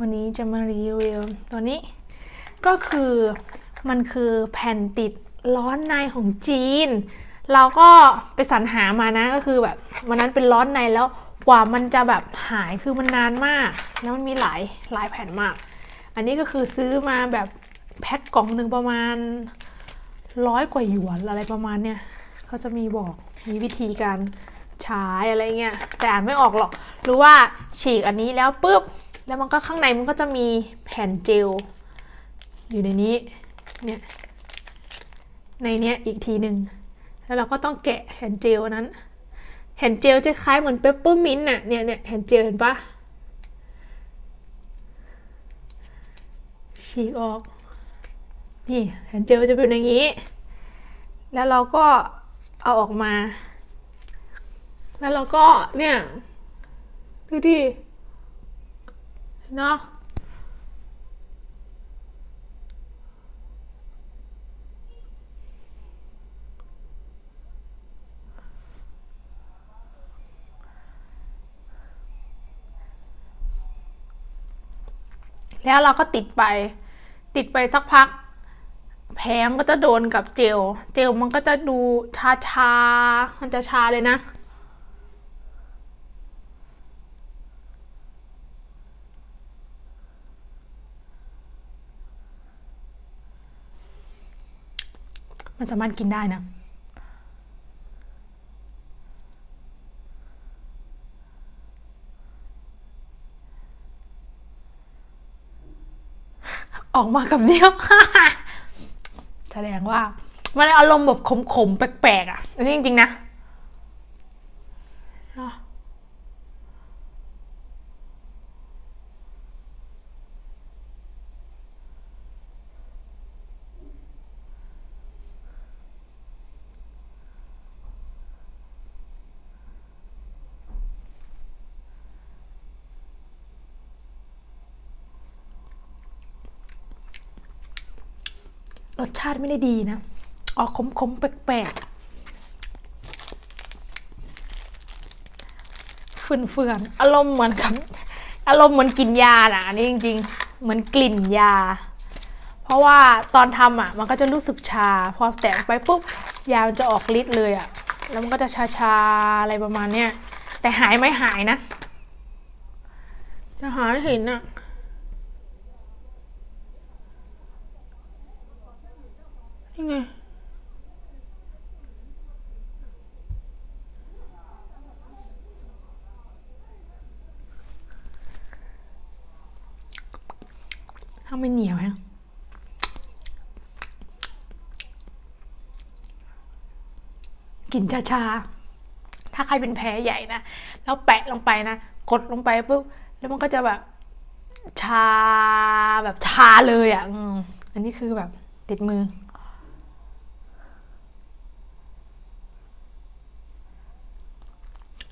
วันนี้จะมารีวิวตัวนี้ ก็คือมันคือแผ่นติดร้อนในของจีน เราก็ไปสรรหามานะก็คือแบบวันนั้นเป็นร้อนในแล้วกว่ามันจะแบบหายคือมันนานมาก แล้วมันมีหลายหลายแผ่นมาก อันนี้ก็คือซื้อมาแบบแพ็คกล่องหนึ่งประมาณร้อยกว่าหยวนอะไรประมาณเนี้ยก็จะมีบอกมีวิธีการใช้อะไรเงี้ยแต่อ่านไม่ออกหรอก รู้ว่าฉีกอันนี้แล้วปุ๊บ แล้วมันก็ข้างในมันก็จะมีแผ่นเจล อยู่ในนี้เนี่ยในเนี้ยอีกทีหนึ่งแล้วเราก็ต้องแกะแผ่นเจลนั้นแผ่นเจลจะคล้ายเหมือนเปปเปอร์มินต์น่ะเนี่ยเนี่ยแผ่นเจลเห็นปะฉีกออก นี่แผ่นเจลจะเป็นอย่างนี้ แล้วเราก็เอาออกมา แล้วเราก็เนี่ยดูดิ เนาะแล้วเราก็ติดไป ติดไปสักพัก แผลมนก็จะโดนกับเจล เจลมันก็จะดูชาชามันจะชาเลยนะ มันสามารถกินได้นะ ออกมากับเนี้ยวแสดงว่า มันอารมณ์แบบขมๆ แปลกๆ อะ อันนี้จริง ๆ นะ รสชาติไม่ได้ดีนะ ออกขมๆ แปลกๆเฟื่อนๆอารมณ์เหมือนกับ อารมณ์เหมือนกินยาน่ะ อันนี้จริง ๆ เหมือนกลิ่นยา เพราะว่าตอนทำอะ มันก็จะรู้สึกชา พอแตะไปปุ๊บ ยามันจะออกฤทธิ์เลยอะ แล้วมันก็จะชาๆ อะไรประมาณเนี้ย แต่หายไม่หายนะ จะหายเห็นอะ นี่ไงถ้าไม่เหนียวฮะกลิ่นชาๆ ถ้าใครเป็นแผลใหญ่นะ แล้วแปะลงไปนะ กดลงไปปุ๊บ แล้วมันก็จะแบบ ชาแบบชาเลยอะ อันนี้คือแบบติดมือ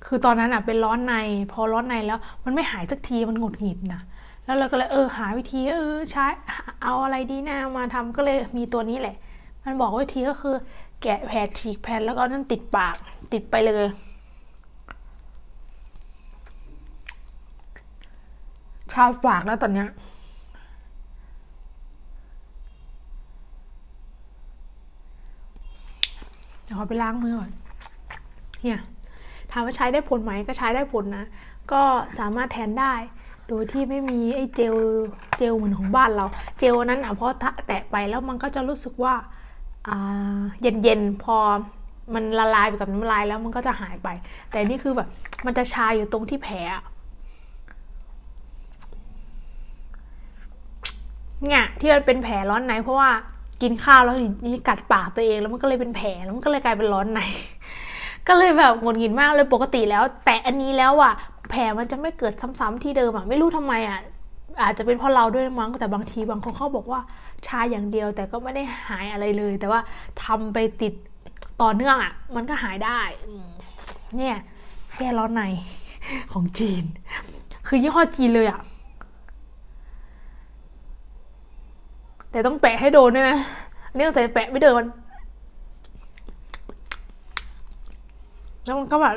คือตอนนั้นอะเป็นร้อนใน พอร้อนในแล้ว มันไม่หายสักทีมันหงุดหงิดนะแล้วเราก็เลยเออหาวิธีเออใช้เอาอะไรดีนะมาทำก็เลยมีตัวนี้แหละ มันบอกวิธีก็คือ แกะแผ่นฉีกแผ่นแล้วก็นั่นติดปากติดไปเลย ชาปากแล้วตอนเนี้ยเดี๋ยวขอไปล้างมือก่อนเนี่ย ถามว่าใช้ได้ผลไหมก็ใช้ได้ผลนะ ก็สามารถแทนได้ โดยที่ไม่มีไอ้เจลเจลเหมือนของบ้านเรา เจลนั้นอะพอแตะไปแล้วมันก็จะรู้สึกว่าเย็นๆพอมันละลายไปกับน้ำลายแล้วมันก็จะหายไป แต่นี่คือแบบมันจะชาอยู่ตรงที่แผลเนี่ยที่มันเป็นแผลร้อนในเพราะว่ากินข้าวแล้วนี่กัดปากตัวเองแล้วมันก็เลยเป็นแผลแล้วมันก็เลยกลายเป็นร้อนใน ก็เลยแบบงดหงิดมากเลยปกติแล้ว แต่อันนี้แล้วอะแผลมันจะไม่เกิดซ้ำๆที่เดิมอะไม่รู้ทำไมอะอาจจะเป็นเพราะเราด้วยมั้งแต่บางทีบางคนเขาบอกว่าชาอย่างเดียวแต่ก็ไม่ได้หายอะไรเลย แต่ว่าทำไปติดต่อเนื่องอะ มันก็หายได้เนี่ยแก้ร้อนในของจีน คือยี่ห้อจีนเลยอะ แต่ต้องแปะให้โดนด้วยนะเนื่องจากแปะไม่โดนมัน แล้วมันก็แบบ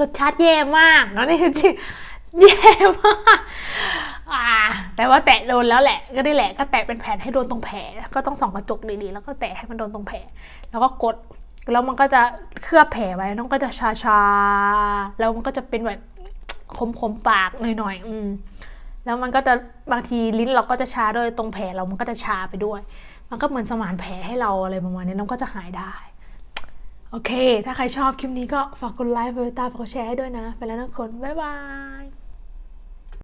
รสชาติแย่มากแล้วนี่จริงแย่มากอ่า แต่ว่าแตะโดนแล้วแหละ ก็ได้แหละ ก็แตะเป็นแผลให้โดนตรงแผล ก็ต้องส่องกระจกดีๆ แล้วก็แตะให้มันโดนตรงแผล แล้วก็กด แล้วมันก็จะเคลือบแผลไว้น้องก็จะชาชาๆแล้วมันก็จะเป็นแบบคมๆปากหน่อยๆ อืม แล้วมันก็จะบางทีลิ้นเราก็จะชาด้วยตรงแผลเรามันก็จะชาไปด้วย มันก็เหมือนสมานแผลให้เราอะไรประมาณนี้น้องก็จะหายได้ โอเค ถ้าใครชอบคลิปนี้ก็ฝากกดไลค์ฝากกดติดตามฝากกดแชร์ให้ด้วยนะ ไปแล้วนะทุกคน บ๊ายบาย